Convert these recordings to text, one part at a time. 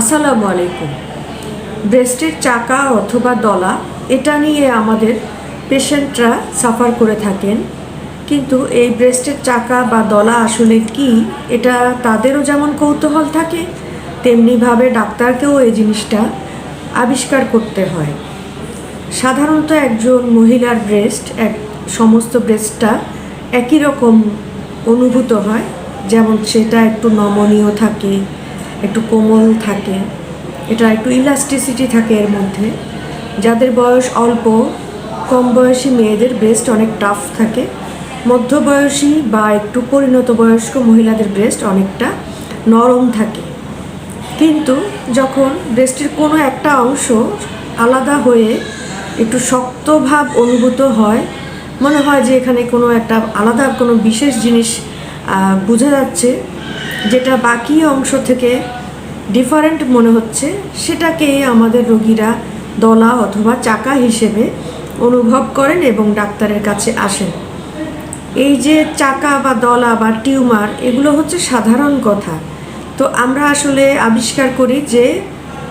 আসসালামু আলাইকুম। ব্রেস্টের চাকা অথবা দলা, এটা নিয়ে আমাদের পেশেন্টরা সাফার করে থাকেন। কিন্তু এই ব্রেস্টের চাকা বা দলা আসলে কি, এটা তাদেরও যেমন কৌতূহল থাকে, তেমনিভাবে ডাক্তারকেও এই জিনিসটা আবিষ্কার করতে হয়। সাধারণত একজন মহিলার ব্রেস্ট, এক সমস্ত ব্রেস্টটা একই রকম অনুভূত হয়, যেমন সেটা একটু নমনীয় থাকে একটু কোমল থাকে, এটা একটু ইলাস্টিসিটি থাকে এর মধ্যে। যাদের বয়স অল্প, কম বয়সী মেয়েদের ব্রেস্ট অনেক টাফ থাকে। মধ্যবয়সী বা একটু পরিণত বয়স্ক মহিলাদের ব্রেস্ট অনেকটা নরম থাকে। কিন্তু যখন ব্রেস্টের কোনো একটা অংশ আলাদা হয়ে একটু শক্ত ভাব অনুভূত হয়, মনে হয় যে এখানে কোনো একটা আলাদা কোনো বিশেষ জিনিস বোঝা যাচ্ছে যেটা বাকি অংশ থেকে ডিফারেন্ট মনে হচ্ছে, সেটাকে আমাদের রোগীরা দলা অথবা চাকা হিসেবে অনুভব করেন এবং ডাক্তারের কাছে আসেন। এই যে চাকা বা দলা বা টিউমার, এগুলো হচ্ছে সাধারণ কথা। তো আমরা আসলে আবিষ্কার করি যে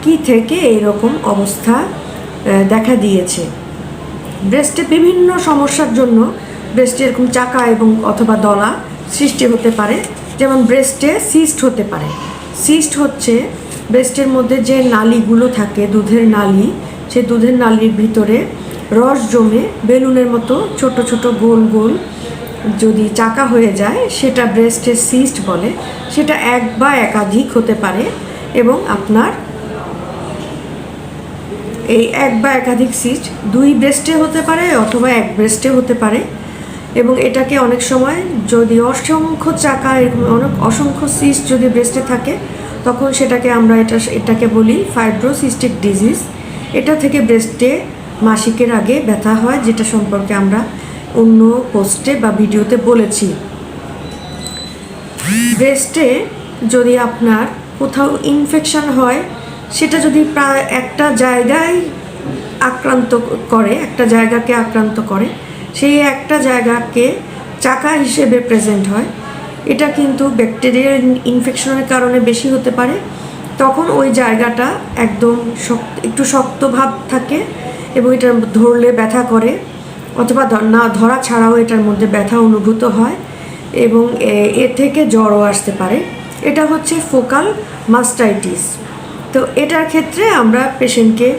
কি থেকে এইরকম অবস্থা দেখা দিয়েছে। ব্রেস্টে বিভিন্ন সমস্যার জন্য ব্রেস্টে এরকম চাকা এবং অথবা দলা সৃষ্টি হতে পারে। যেমন ব্রেস্টে সিস্ট হতে পারে। সিস্ট হচ্ছে ব্রেস্টের মধ্যে যে নালিগুলো থাকে, দুধের নালি, সেই দুধের নালির ভিতরে রস জমে বেলুনের মতো ছোট ছোট গোল গোল যদি চাকা হয়ে যায়, সেটা ব্রেস্টের সিস্ট বলে। সেটা এক বা একাধিক হতে পারে এবং আপনার এই এক বা একাধিক সিস্ট দুই ব্রেস্টে হতে পারে অথবা এক ব্রেস্টে হতে পারে। এবং এটাকে অনেক সময় যদি অসংখ্য চাকা, এরকম অনেক অসংখ্য সিস্ট যদি ব্রেস্টে থাকে, তখন সেটাকে আমরা এটা, এটাকে বলি ফাইব্রোসিস্টিক ডিজিজ এটা থেকে ব্রেস্টে মাসিকের আগে ব্যথা হয়, যেটা সম্পর্কে আমরা অন্য পোস্টে বা ভিডিওতে বলেছি। ব্রেস্টে যদি আপনার কোথাও ইনফেকশন হয়, সেটা যদি প্রায় একটা জায়গায় আক্রান্ত করে, একটা জায়গাকে আক্রান্ত করে সেই একটা জায়গাকে চাকা হিসেবে প্রেজেন্ট হয়। এটা কিন্তু ব্যাকটেরিয়াল ইনফেকশনের কারণে বেশি হতে পারে। তখন ওই জায়গাটা একদম শক্ত, একটু শক্ত ভাব থাকে এবং এটা ধরলে ব্যথা করে অথবা না ধরা ছাড়াও এটার মধ্যে ব্যথা অনুভূত হয় এবং এ- থেকে জ্বরও আসতে পারে। এটা হচ্ছে ফোকাল মাস্টাইটিস তো এটার ক্ষেত্রে আমরা পেশেন্টকে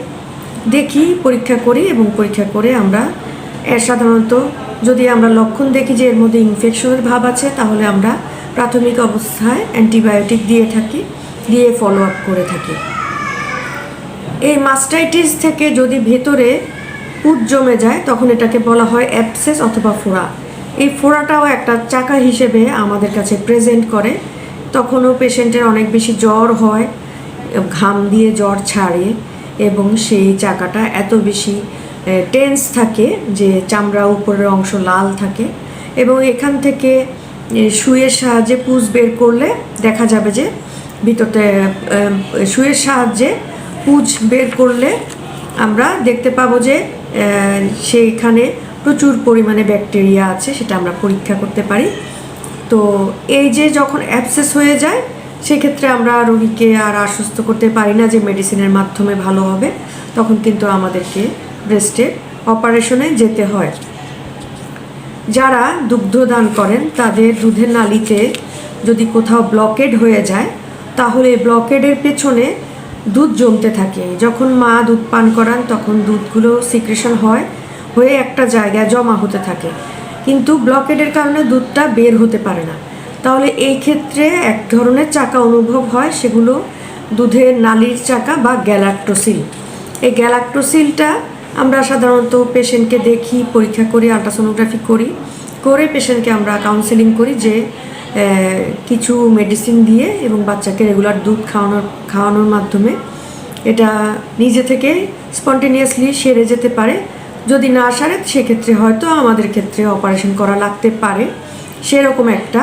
দেখি, পরীক্ষা করি এবং পরীক্ষা করে আমরা এর সাধারণত যদি আমরা লক্ষণ দেখি যে এর মধ্যে ইনফেকশনের ভাব আছে, তাহলে আমরা প্রাথমিক অবস্থায় অ্যান্টিবায়োটিক দিয়ে থাকি, দিয়ে ফলো আপ করে থাকি। এই মাস্টাইটিস থেকে যদি ভেতরে পুজ জমে যায়, তখন এটাকে বলা হয় অ্যাপসেস অথবা ফোড়া। এই ফোড়াটাও একটা চাকা হিসেবে আমাদের কাছে প্রেজেন্ট করে। তখনও পেশেন্টের অনেক বেশি জ্বর হয়, ঘাম দিয়ে জ্বর ছাড়ে এবং সেই চাকাটা এত বেশি টেন্স থাকে, যে চামড়া উপরের অংশ লাল থাকে এবং এখান থেকে সুইয়ের সাহায্যে পুজ বের করলে দেখা যাবে যে ভিতরতে শুয়ের সাহায্যে পুজ বের করলে আমরা দেখতে পাবো যে সেইখানে প্রচুর পরিমাণে ব্যাকটেরিয়া আছে, সেটা আমরা পরীক্ষা করতে পারি। তো এই যে যখন অ্যাবসেস হয়ে যায়, সেক্ষেত্রে আমরা রোগীকে আর আশ্বস্ত করতে পারি না যে মেডিসিনের মাধ্যমে ভালো হবে, তখন কিন্তু আমাদেরকে ব্রেস্টের অপারেশনে যেতে হয়। যারা দুগ্ধদান করেন, তাদের দুধের নালিতে যদি কোথাও ব্লকেড হয়ে যায়, তাহলে ব্লকেডের পেছনে দুধ জমতে থাকে। যখন মা দুধ পান করান, তখন দুধগুলো সিক্রেশন হয়, হয়ে একটা জায়গায় জমা হতে থাকে। কিন্তু ব্লকেডের কারণে দুধটা বের হতে পারে না। তাহলে এই ক্ষেত্রে এক ধরনের চাকা অনুভব হয়, সেগুলো দুধের নালির চাকা বা গ্যালাক্টোসিল। এই গ্যালাক্টোসিলটা আমরা সাধারণত পেশেন্টকে দেখি, পরীক্ষা করি, আলট্রাসোনোগ্রাফি করি। করে পেশেন্টকে আমরা কাউন্সেলিং করি যে কিছু মেডিসিন দিয়ে এবং বাচ্চাকে রেগুলার দুধ খাওয়ানোর খাওয়ানোর মাধ্যমে এটা নিজে থেকে স্পন্টেনিয়াসলি সেরে যেতে পারে। যদি না সারে, সেক্ষেত্রে হয়তো আমাদের ক্ষেত্রে অপারেশন করা লাগতে পারে। সেরকম একটা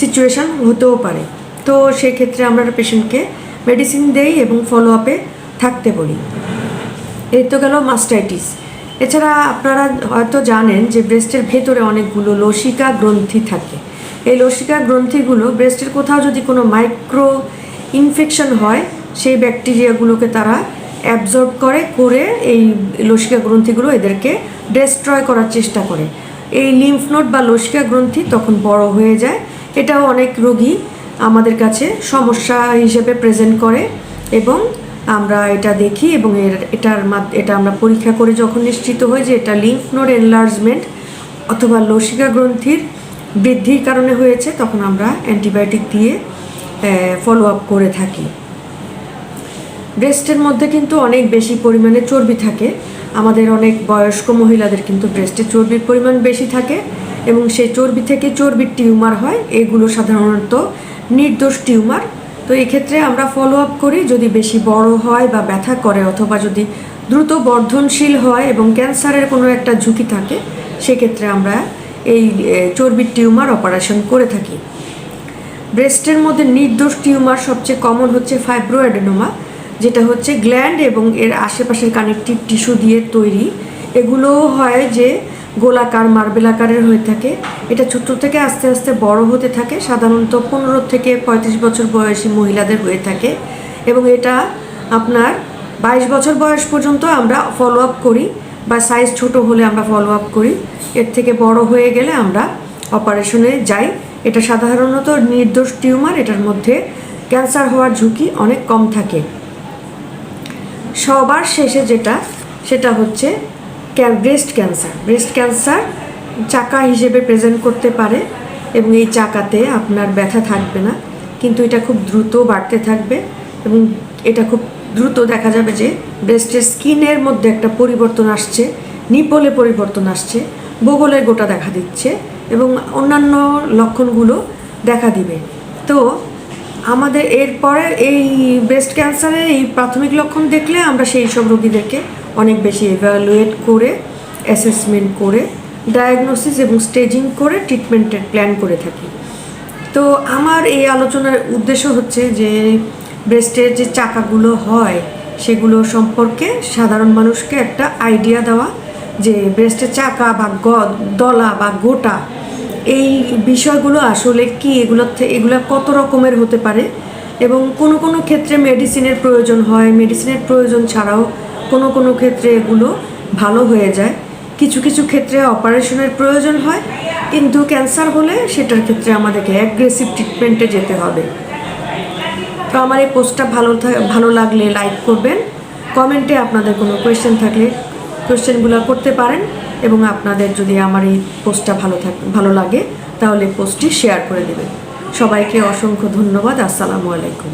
সিচুয়েশন হতেও পারে। তো সেক্ষেত্রে আমরা পেশেন্টকে মেডিসিন দেই এবং ফলো আপে থাকতে বলি। এই তো গেল মাস্টাইটিস এছাড়া আপনারা হয়তো জানেন যে ব্রেস্টের ভেতরে অনেকগুলো লসিকা গ্রন্থি থাকে। এই লসিকা গ্রন্থিগুলো ব্রেস্টের কোথাও যদি কোনো মাইক্রো ইনফেকশন হয়, সেই ব্যাকটেরিয়াগুলোকে তারা অ্যাবজর্ব করে করে এই লসিকা গ্রন্থিগুলো এদেরকে ডেস্ট্রয় করার চেষ্টা করে। এই লিম্ফ নোড বা লসিকা গ্রন্থি তখন বড় হয়ে যায়। এটাও অনেক রোগী আমাদের কাছে সমস্যা হিসেবে প্রেজেন্ট করে এবং আমরা এটা দেখি এবং এর, এটার এটা আমরা পরীক্ষা করে যখন নিশ্চিত হই যে এটা লিম্ফ নোড এনলার্জমেন্ট অথবা লসিকা গ্রন্থির বৃদ্ধির কারণে হয়েছে, তখন আমরা অ্যান্টিবায়োটিক দিয়ে ফলো আপ করে থাকি। ব্রেস্টের মধ্যে কিন্তু অনেক বেশি পরিমাণে চর্বি থাকে। আমাদের অনেক বয়স্ক মহিলাদের কিন্তু ব্রেস্টে চর্বির পরিমাণ বেশি থাকে এবং সেই চর্বি থেকে চর্বির টিউমার হয়। এগুলো সাধারণত নির্দোষ টিউমার তো এক্ষেত্রে আমরা ফলো আপ করি যদি বেশি বড় হয় বা ব্যথা করে অথবা যদি দ্রুত বর্ধনশীল হয় এবং ক্যান্সারের কোনো একটা ঝুঁকি থাকে, সেক্ষেত্রে আমরা এই চর্বির টিউমার অপারেশন করে থাকি। ব্রেস্টের মধ্যে নির্দোষ টিউমার সবচেয়ে কমন হচ্ছে ফাইব্রোঅ্যাডেনোমা যেটা হচ্ছে গ্ল্যান্ড এবং এর আশেপাশের কানেকটিভ টিস্যু দিয়ে তৈরি। এগুলোও হয় যে গোলাকার মার্বেল আকারের হয়ে থাকে। এটা ছোট থেকে আস্তে আস্তে বড় হতে থাকে। সাধারণত পনেরো থেকে পঁয়ত্রিশ বছর বয়সী মহিলাদের হয়ে থাকে। এবং এটা আপনার বাইশ বছর বয়স পর্যন্ত আমরা ফলো আপ করি বা সাইজ ছোট হলে আমরা ফলো আপ করি। এর থেকে বড় হয়ে গেলে আমরা অপারেশনে যাই। এটা সাধারণত নির্দোষ টিউমার, এটার মধ্যে ক্যান্সার হওয়ার ঝুঁকি অনেক কম থাকে। সবার শেষে যেটা, সেটা হচ্ছে ব্রেস্ট ক্যান্সার ব্রেস্ট ক্যান্সার চাকা হিসেবে প্রেজেন্ট করতে পারে এবং এই চাকাতে আপনার ব্যথা থাকবে না। কিন্তু এটা খুব দ্রুত বাড়তে থাকবে এবং এটা খুব দ্রুত দেখা যাবে যে ব্রেস্টের স্কিনের মধ্যে একটা পরিবর্তন আসছে নিপলে পরিবর্তন আসছে, বগলের গোটা দেখা দিচ্ছে এবং অন্যান্য লক্ষণগুলো দেখা দিবে। তো আমাদের এরপরে এই ব্রেস্ট ক্যান্সারের এই প্রাথমিক লক্ষণ দেখলে আমরা সেই সব রোগীদেরকে অনেক বেশি এভালুয়েট করে অ্যাসেসমেন্ট করে ডায়াগনোসিস এবং স্টেজিং করে ট্রিটমেন্টের প্ল্যান করে থাকি। তো আমার এই আলোচনার উদ্দেশ্য হচ্ছে যে ব্রেস্টের যে চাকাগুলো হয়, সেগুলো সম্পর্কে সাধারণ মানুষকে একটা আইডিয়া দেওয়া যে ব্রেস্টের চাকা বা গ, দলা বা গোটা, এই বিষয়গুলো আসলে কি? এগুলোর থেকে এগুলো কত রকমের হতে পারে? এবং কোনো কোনো ক্ষেত্রে মেডিসিনের প্রয়োজন হয়। মেডিসিনের প্রয়োজন ছাড়াও কোনো কোনো ক্ষেত্রে এগুলো ভালো হয়ে যায়। কিছু কিছু ক্ষেত্রে অপারেশনের প্রয়োজন হয়, কিন্তু ক্যান্সার হলে সেটার ক্ষেত্রে আমাদেরকে অ্যাগ্রেসিভ ট্রিটমেন্টে যেতে হবে। তো আমার এই পোস্টটা ভালো ভালো লাগলে লাইক করবেন। কমেন্টে আপনাদের কোনো কোয়েশ্চেন থাকলে কোয়েশ্চেনগুলো করতে পারেন এবং আপনাদের যদি আমার এই পোস্টটা ভালো থাক ভালো লাগে, তাহলে পোস্টটি শেয়ার করে দেবেন। সবাইকে অসংখ্য ধন্যবাদ। আসসালামু আলাইকুম।